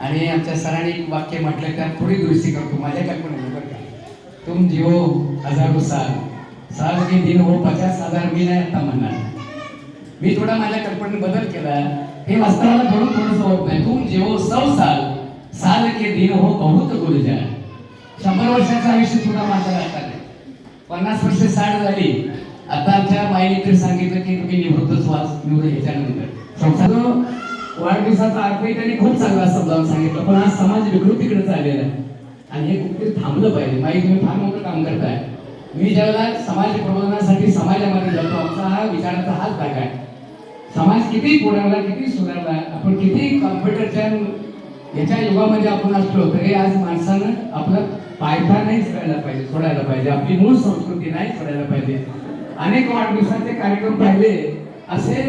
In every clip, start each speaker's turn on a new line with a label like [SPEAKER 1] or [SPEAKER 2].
[SPEAKER 1] आणि आमच्या सरांनी एक वाक्य म्हटलं का थोडी दुरुस्ती करतो माझ्या कल्पनेने बरं का. तुम जिओ हजारो साल साल के दिन हो पचास हजार मी नाही आता म्हणणार. मी थोडा माझ्या कल्पनेत बदल केला. हे वास्तवाला थोडं थोडंसं होत नाही. तुम जिओ सौ साल साल के दिन हो बहुत गुरुजा. शंभर वर्षाचं आयुष्य सुद्धा माझं राहतात नाही पन्नास वर्ष साठ झाली. आता आमच्या माईने तर सांगितलं की तुम्ही निवृत्तच वाच निवृत्त ह्याच्यानंतर. संसार वाढदिवसाचा अर्थही त्यांनी खूप चांगला समजावून सांगितलं पण आज समाज विकृतीकडे चाललेला आहे. आणि हे कुठे थांबलं पाहिजे. माई तुम्ही फार मोठं काम करताय. मी ज्यावेळेला समाज प्रबोधनासाठी समाजामध्ये जातो आमचा हा विचाराचा हाच भाग आहे. समाज किती पुढारला किती सुधारला आपण किती कॉम्प्युटरच्या याच्या युगामध्ये आपण असलो तरी आज माणसानं आपलं पायथा नाही सोडायला पाहिजे सोडायला पाहिजे. आपली मूळ संस्कृती नाही सोडायला पाहिजे. अनेक वाढदिवसाचे कार्यक्रम पाहिले असे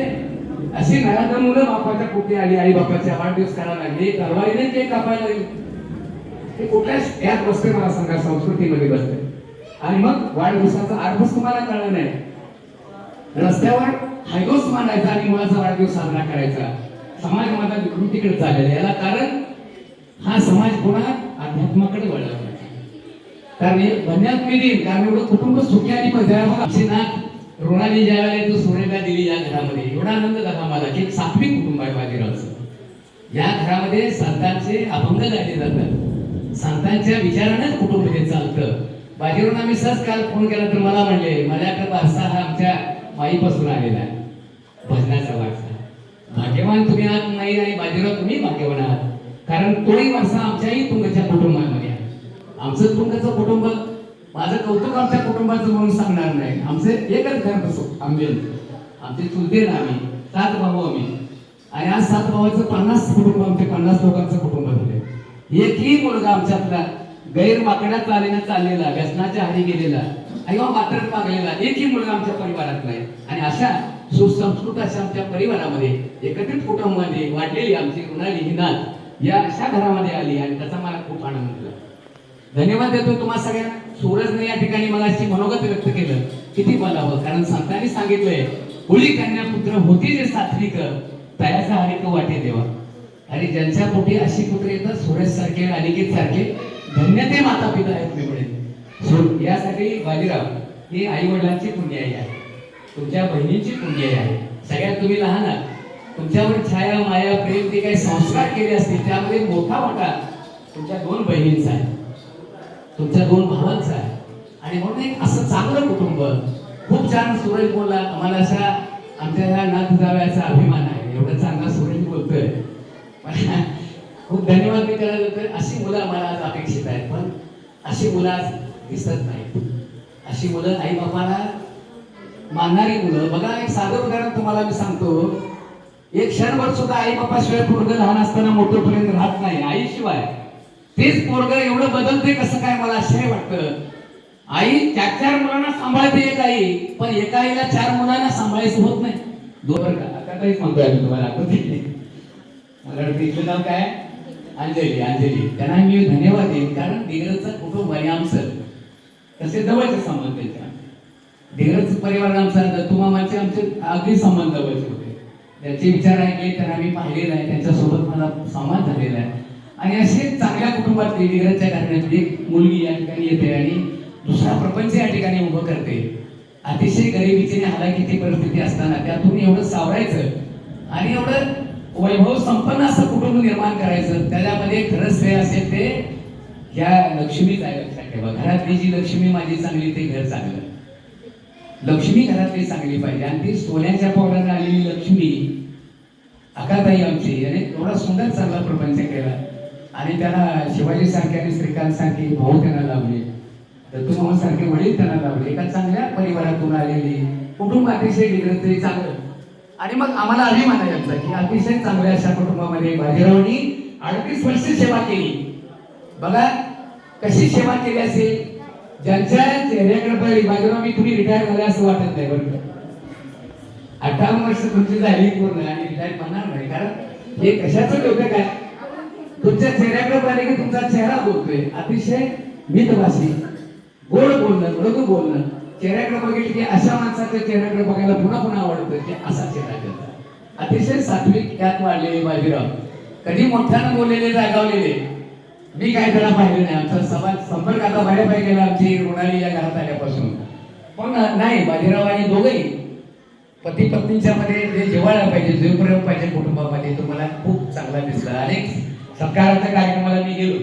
[SPEAKER 1] अशी घरात मुलं बापाच्या कुठे आली आई बापाच्या वाढदिवस करायला लागले. तलवारीने केक कापायला लागली. हे कुठल्याच यात बसते मला सांगा संस्कृतीमध्ये बसते आणि मग वाढदिवसाचा अर्थच तुम्हाला कळला नाही. रस्त्यावर हायगोस मांडायचा आणि मुलाचा वाढदिवस साजरा करायचा. समाज माझा विकृतीकडे चाललेला याला कारण हा समाज पुन्हा अध्यात्माकडे वळला. कारण हे म्हणण्यात मी देईन कारण एवढं कुटुंब सुखी आणि पद्यावर आमची नाथ ऋणाने ज्या वेळेला तू सोनेला दिली या घरामध्ये एवढा आनंद झाला मला की सातवी सात्विक कुटुंब आहे बाजीरावचं या घरामध्ये संतांचे अभंग गायले जातात. संतांच्या विचारानेच कुटुंब हे चालतं. बाजीरावना आम्ही सहज काल फोन केला तर मला म्हणले माझ्याकडे वारसा हा आमच्या माईपासून आलेला आहे. भजनाचा वारसा. भाग्यवान तुम्ही आहात नाही आणि बाजीराव तुम्ही भाग्यवान आहात. कारण तोही वारसा आमच्याही तुमच्या कुटुंबामध्ये आहे. आमचं तुमचं कुटुंब माझं कौतुक आमच्या कुटुंबाचं म्हणून सांगणार नाही. आमचे एकच घर बसो आंबे आमचे चुलते ना आम्ही सात भाऊ आम्ही. आणि आज सात भावाचं पन्नास कुटुंब आमचे पन्नास लोकांचं कुटुंब झाले. एकही मुलगा आमच्यातला गैर माकड्या चालीनं चाललेला व्यसनाच्या हारी गेलेला किंवा मात्रट मागलेला एकही मुलगा आमच्या परिवारात नाही. आणि अशा सुसंस्कृत अशा आमच्या परिवारामध्ये एकत्रित कुटुंबामध्ये वाढलेली आमची रुणाली ही नाथ या अशा घरामध्ये आली आणि त्याचा मला खूप आनंद झाला. धन्यवाद देतो तुम्हाला सगळ्यांना. सूरजने या ठिकाणी मला अशी मनोगत व्यक्त केलं. किती बोलावं? कारण संतांनी सांगितलंय होळी कन्या पुत्र होती जे सात्विक तयाचा हरिक वाटे देवा. आणि ज्यांच्या पोटी अशी पुत्र येतात सूरज सारखे अनिकेत सारखे धन्य ते माता पिता आहेत निवडे. यासाठी बाजीराव ही आई वडिलांची पुण्याई आहे. तुमच्या बहिणीची पुण्याई आहे. सगळ्यात तुम्ही लहान आहात. तुमच्यावर छाया माया प्रेम ते काही संस्कार केले असतील त्यामध्ये मोठा मोठा तुमच्या दोन बहिणींचा आहे. तुमच्या दोन भावांचा आहे. आणि म्हणून एक असं चांगलं कुटुंब खूप छान सुरेश बोलला आम्हाला अशा आमच्या ह्या नाथदाव्याचा अभिमान आहे. एवढं चांगला सुरेश बोलतोय. खूप धन्यवाद मी करायला अशी मुलं आम्हाला आज अपेक्षित आहेत. पण अशी मुलं आज दिसत नाहीत. अशी मुलं आई बापाला मानणारी मुलं बघा एक साधं उदाहरण तुम्हाला मी सांगतो. एक क्षणभर सुद्धा आई बापाशिवाय पूर्ण लहान असताना मोठेपर्यंत राहत नाही. आईशिवाय. तेच पोरग एवढं बदलते कसं काय मला आश्चर्य वाटतं. आई चार चार मुलांना सांभाळते एक आई पण एका आईला चार मुलांना सांभाळायचं होत नाही. दोन का? आता काहीच म्हणतोय मी तुम्हाला. मला वाटतं इथलं नाव काय? अंजली अंजली. त्यांना मी धन्यवाद देईन कारण दिग्रजचं कुटुंब आणि आमचं तसे जवळचे संबंध त्यांच्या दिग्रज परिवार आमचा दत्तुमामाचे आमचे अगदी संबंध जवळचे होते. त्यांचे विचार ऐकले त्यांना मी पाहिलेलं आहे. त्यांच्यासोबत मला संवाद झालेला आहे. आणि असे चांगल्या कुटुंबातली दिग्रजच्या घराण्यातली एक मुलगी या ठिकाणी येते आणि दुसरा प्रपंच या ठिकाणी उभं करते. अतिशय गरिबीची आणि हालाकीची परिस्थिती असताना त्यातून एवढं सावरायचं आणि एवढं वैभव संपन्न असं कुटुंब निर्माण करायचं त्याच्यामध्ये खरंच ते असेल ते या लक्ष्मीच आहे लक्षात ठेवा घरातली जी लक्ष्मी माझी चांगली ते घर चांगलं. लक्ष्मी घरातली चांगली पाहिजे. आणि ती सोन्याच्या पोरानं आलेली लक्ष्मी अकाताई आमची आणि एवढा सुंदर चांगला प्रपंच केला. आणि त्याला शिवाजी सारखे आणि श्रीकांत सारखे भाऊ त्यांना लावले दत्तुमामा सारखे वडील त्यांना लावले एका चांगल्या परिवारातून आलेली कुटुंब अतिशय निग्रह तरी चांगलं. आणि मग आम्हाला अभिमान आहे की अतिशय चांगल्या अशा कुटुंबामध्ये बाजीरावनी अडतीस वर्ष सेवा केली. बघा कशी सेवा केली असेल? ज्यांच्या चेहऱ्याकडे पाहिली बाजीराव मी तुम्ही रिटायर झाले असं वाटत नाही बरं अठरा अठ्ठावन्न वर्ष तुमची झाली पूर्ण आणि रिटायर म्हणणार नाही. कारण हे कशाचं डोकं काय तुमच्या चेहऱ्याकडे पाहिले की तुमचा चेहरा बोलतोय. अतिशय मितभाषी. गोड बोलणं मृदू बोलणं. चेहऱ्याकडे बघितलं की अशा माणसाच्या चेहऱ्याकडे बघायला पुन्हा पुन्हा आवडतं की असा चेहरा त्याचा. अतिशय सात्विक त्यात वाढलेले बाजीराव. कधी मोठ्यानं बोललेले रागावलेले. मी काय त्याला पाहिलं नाही. आमचा समाज संपर्क आता बऱ्यापैकी गेला. आमची रुणाली या घरात आल्यापासून. पण नाही बाजीराव आणि दोघंही पती पत्नीच्या मध्ये जे जेवायला पाहिजे जेवप्रयोग पाहिजे कुटुंबामध्ये तो मला खूप चांगला दिसला. अनेक सत्काराच्या कार्यक्रमाला मी गेलो.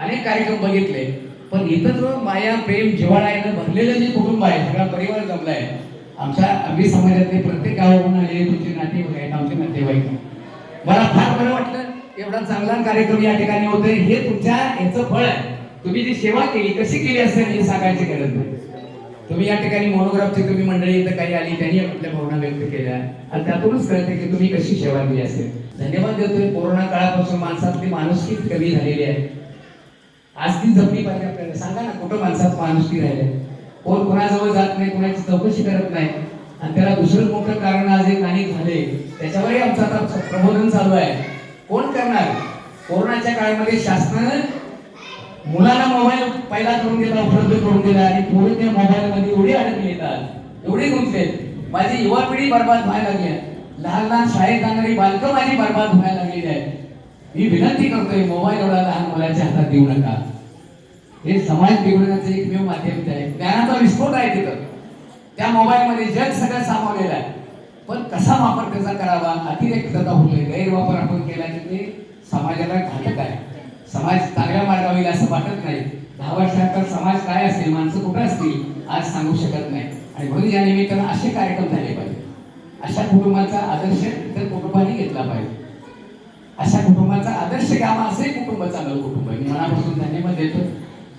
[SPEAKER 1] अनेक कार्यक्रम बघितले. पण इथं जो माया प्रेम जिव्हाळा यानं भरलेलं जे कुटुंब आहे सगळा परिवार जमला आहे आमच्या आम्ही समाजातले प्रत्येक गावावरून आलेले तुमचे नातेवाईक आहेत आमचे नातेवाईक. मला फार बरं वाटलं एवढा चांगला कार्यक्रम या ठिकाणी होतोय. हे तुमच्या याचं फळ आहे. तुम्ही जी सेवा केली कशी केली असेल हे सांगायची गरज नाही. तुम्ही या ठिकाणी मोनोग्राफची तुम्ही मंडळी इथं काही आली त्यांनी आपल्या भावना व्यक्त केल्या. आणि त्यातूनच कळते की तुम्ही कशी सेवा दिली असेल. धन्यवाद देतोय. कोरोना काळापासून माणसातली माणुसकी कमी झालेली आहे. आज ती जपली पाहिजे आपल्याला. सांगा ना कुठं माणसात माणुसकी राहिले? कोण कोणाजवळ जात नाही कोणाची चौकशी करत नाही. आणि त्याला दुसरं मोठं कारण आज एक अनेक झाले. त्याच्यावरही आमचं आता प्रबोधन चालू आहे. कोण करणार? कोरोनाच्या काळामध्ये शासनानं मुलांना मोबाईल पहिला करून दिला उपलब्ध करून दिला आणि पोरं त्या मोबाईल एवढी एवढे येतात एवढी गुंतले माझी युवा पिढी बर्बाद व्हायला लागली आहे. लहान लहान शाळेत जाणारी बालकं माझी बर्बाद व्हायला लागलेली आहे मी विनंती करतोय मोबाईल एवढा लहान मुलाच्या हातात देऊ नका. हे समाज बिघडण्याचं एकमेव माध्यम आहे. ज्ञानाचा विस्फोट आहे तिथं. त्या मोबाईल मध्ये जग सगळं सामावलेलं आहे. पण कसा वापर त्याचा करावा अतिरेक त्याचा होतोय गैरवापर आपण केला की ते समाजाला घातक आहे. समाज चांगल्या मार्गावर येईल असं वाटत नाही. दहा वर्षानंतर समाज काय असेल माणसं कुठं असतील आज सांगू शकत नाही. आणि म्हणून या निमित्तानं असे कार्यक्रम झाले पाहिजे अशा कुटुंबाचा आदर्श इतर कुटुंबाने घेतला पाहिजे. अशा कुटुंबाचा आदर्श काम असे कुटुंब चांगलं कुटुंब आहे. मी मनापासून धन्यवाद देतो.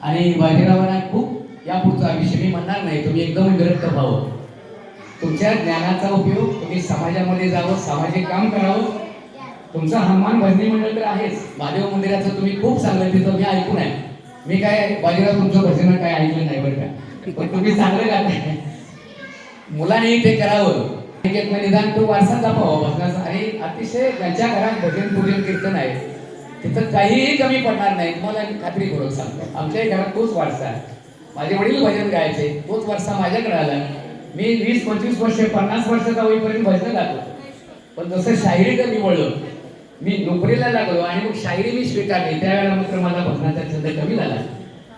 [SPEAKER 1] आणि बाजीरावांना खूप यापुढचा विषय मी म्हणणार नाही तुम्ही एकदम विरक्त व्हावं. तुमच्या ज्ञानाचा उपयोग तुम्ही समाजामध्ये जावं सामाजिक काम करावं. तुमचं हनुमान भजनी मंडळ तर आहेच. महादेव मंदिराचं तुम्ही खूप चांगलं तिथं मी ऐकून आहे. मी काय बाजीराव तुमचं भजन काय ऐकलं नाही बरं का? पण तुम्ही चांगलं गाताय मुलांनी ते करावं. एक एक निदान तो वारसा जपावा भजनाचा आणि अतिशय ज्यांच्या घरात भजन पूजन कीर्तन आहे. तिथं काहीही कमी पडणार नाही. तुम्हाला मी खात्री करून सांगतो. आमच्याही घरात तोच वारसा आहे. माझे वडील भजन गायचे. तोच वारसा माझ्याकडे आला. मी वीस पंचवीस वर्ष पन्नास वर्षाचा होईपर्यंत भजन गातो. पण जसं शाहिरीचं मी मी नोकरीला लागलो आणि मग शाहिरी मी स्वीकारली. त्यावेळेला मात्र माझा भजनाचा छंद कमी झाला.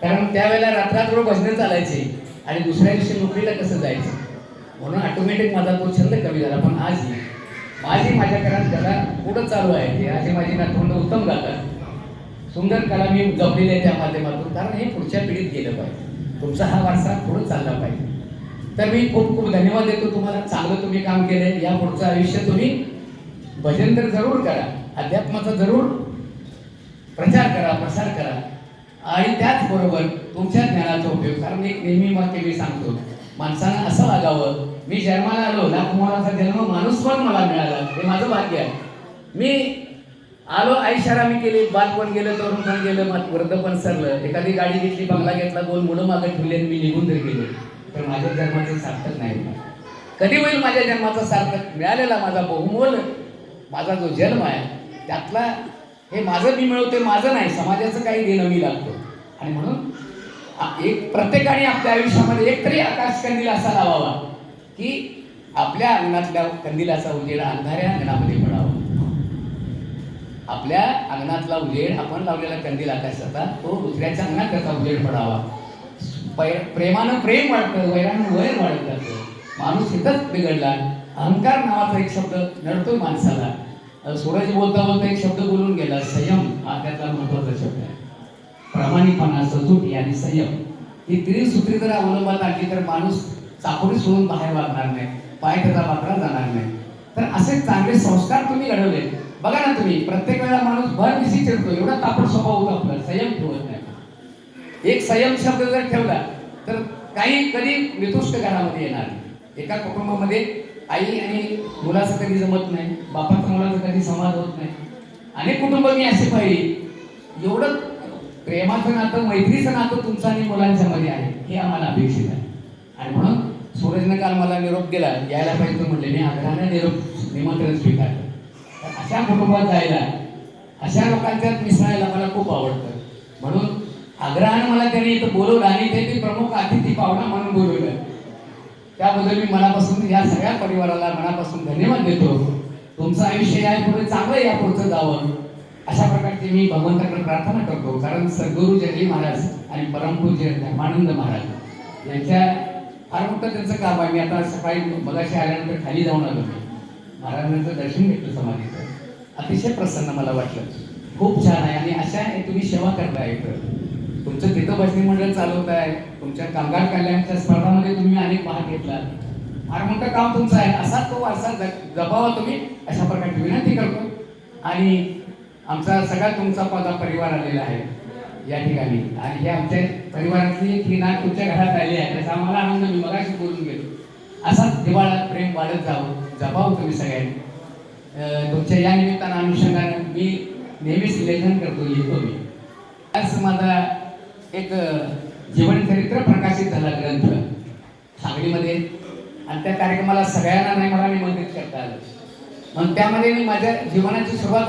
[SPEAKER 1] कारण त्यावेळेला रात्रात भजनं चालायची आणि दुसऱ्या दिवशी नोकरीला कसं जायचं? म्हणून ऑटोमॅटिक माझा तो छंद कमी झाला. पण आजही माझी माझ्या घरात कला पुढं चालू आहे की आजी माझी नातवंड उत्तम गातात. सुंदर कला मी जपलेली आहे त्या माध्यमातून. कारण हे पुढच्या पिढीत गेलं पाहिजे. तुमचा हा वारसा पुढं चालला पाहिजे. तर मी खूप खूप धन्यवाद देतो तुम्हाला. चांगलं तुम्ही काम केलं या पुढचं आयुष्य तुम्ही भजन तर जरूर करा. अध्यात्माचा जरूर प्रचार करा प्रसार करा. आणि त्याचबरोबर तुमच्या ज्ञानाचा उपयोग. कारण एक नेहमी मग मी सांगतो. माणसानं असं वागावं मी जन्माला आलो लाख जन्म माणूस पण मला मिळाला हे माझं भाग्य आहे. मी आलो आईशारा मी केली बालपण गेलं तरुण पण गेलं वृद्ध पण सरलं. एखादी गाडी घेतली बंगला घेतला दोन मुलं मागं ठेवली आणि मी निघून तरी गेलो. तर माझ्या जन्माचं सार्थक नाही. कधी होईल माझ्या जन्माचं सार्थक? मिळालेला माझा बहुमोल माझा जो जन्म आहे त्यातला हे माझं मी मिळवते माझं नाही. समाजाचं काही देणं मी लागतो. आणि म्हणून एक प्रत्येकाने आपल्या आयुष्यामध्ये एक तरी आकाश कंदील असा लावावा की आपल्या अंगणातल्या कंदिलाचा उजेड अंधाऱ्या अंगणामध्ये पडावा. आपल्या अंगणातला उजेड आपण लावलेला कंदील आकाशाचा तो दुसऱ्याच्या अंगणात त्याचा उजेड पडावा. पै- प्रेमानं प्रेम वाढतं वैरानं वैर वाढत. जातं माणूस इथंच बिघडला. अहंकार नावाचा एक शब्द नडतो माणसाला. सूरज बोलता बोलता एक शब्द बोलून गेला संयम हा त्यातला महत्त्वाचा शब्द आहे. प्रामाणिकपणा सजूटी आणि संयम. ही त्रिसूत्री जर अवलंबात आणली तर माणूस चाकोरी सोडून बाहेर वागणार नाही पाय त्याचा वाकडा जाणार नाही. तर असे चांगले संस्कार तुम्ही घडवले. बघा ना तुम्ही प्रत्येक वेळेला माणूस भर दिसी चिरतो एवढा तापड स्वभाव होतो आपला संयम ठेवत नाही. एक संयम शब्द जर ठेवला तर काही कधी नितुष्ट घरामध्ये येणार एका कुटुंबामध्ये आई आणि मुलाचं कधी जमत नाही बापाचा मुलाचा कधी संवाद होत नाही. अनेक कुटुंब मी असे पाहिजे एवढं प्रेमाचं नातं मैत्रीचं नातं तुमचं आणि मुलांच्या मध्ये आहे हे आम्हाला अपेक्षित आहे. आणि म्हणून सूरजने काल मला निरोप दिला यायला पाहिजे म्हणले मी आग्रहाने निरोप निमंत्रण स्वीकारलं तर अशा कुटुंबात जायला अशा लोकांच्यात मिसळायला मला खूप आवडतं. म्हणून आग्रहानं मला त्यांनी इथं बोलवलं आणि ते ते प्रमुख अतिथी पाहुणा म्हणून बोलवलं. त्याबद्दल मी मनापासून या सगळ्या परिवाराला मनापासून धन्यवाद देतो. तुमचं आयुष्य या पुढे चांगलं या पुढचं जावं. अशा प्रकारची मी भगवंताकडे प्रार्थना करतो. कारण सद्गुरु जगली महाराज आणि परमपूज्य धर्मानंद महाराज. यांच्या फार मोठं त्यांचं काम आहे मी आता सकाळी मगाशी आल्यानंतर खाली जाऊन आलो. मी महाराजांचं दर्शन घेतलं समाधीचं. अतिशय प्रसन्न मला वाटलं. खूप छान आहे आणि अशा तुम्ही सेवा करताय इथं. तुमचं तिथं बसणी मंडळ चालवत आहे तुमच्या कामगार कल्याणच्या स्पर्धामध्ये तुम्ही अनेक भाग घेतला फार मोठं काम तुमचं आहे. असा तो वारसा जग- जपावा तुम्ही अशा प्रकारची विनंती करतो. आणि आमचा सगळा तुमचा पदा परिवार आलेला आहे. या ठिकाणी. आणि हे आमच्या परिवारातली एक ही नात तुमच्या घरात आली आहे. त्याचा आम्हाला आनंद मी मगाशी बोलून गेलो असाच दिवाळा प्रेम वाढत जावं जपावं तुम्ही सगळ्यांनी. तुमच्या या निमित्तानं अनुषंगानं मी नेहमीच लेखन करतो लिहितो मी. आज माझा एक जीवनचरित्र प्रकाशित झाला ग्रंथ. सांगलीमध्ये. आणि त्या कार्यक्रमाला सगळ्यांना नाही मला निमंत्रित करता आलं. मग त्यामध्ये मी माझ्या जीवनाची सुरुवात